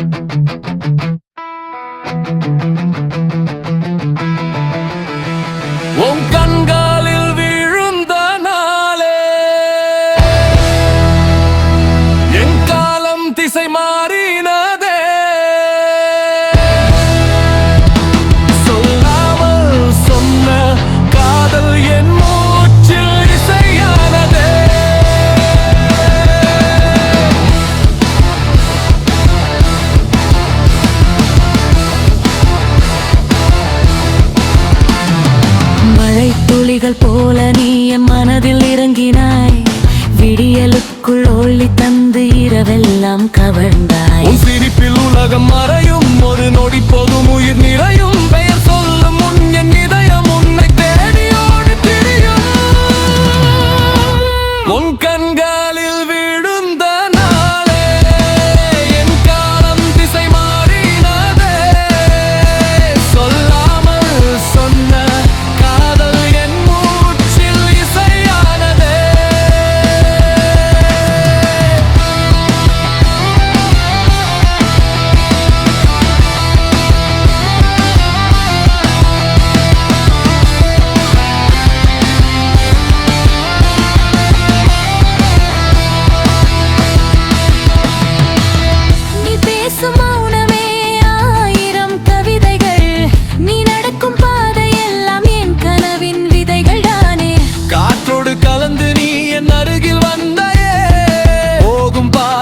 Thank you. துளிகள் போல நீ என் மனதில் இறங்கினாய். விடியலுக்குள் ஒளி தந்து இரவெல்லாம் கவர்ந்தாய். சிரிப்பில் உலகம் மறையும். ஒரு நொடி போதும் உயிர்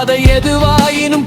பாதை எதுவாயினும்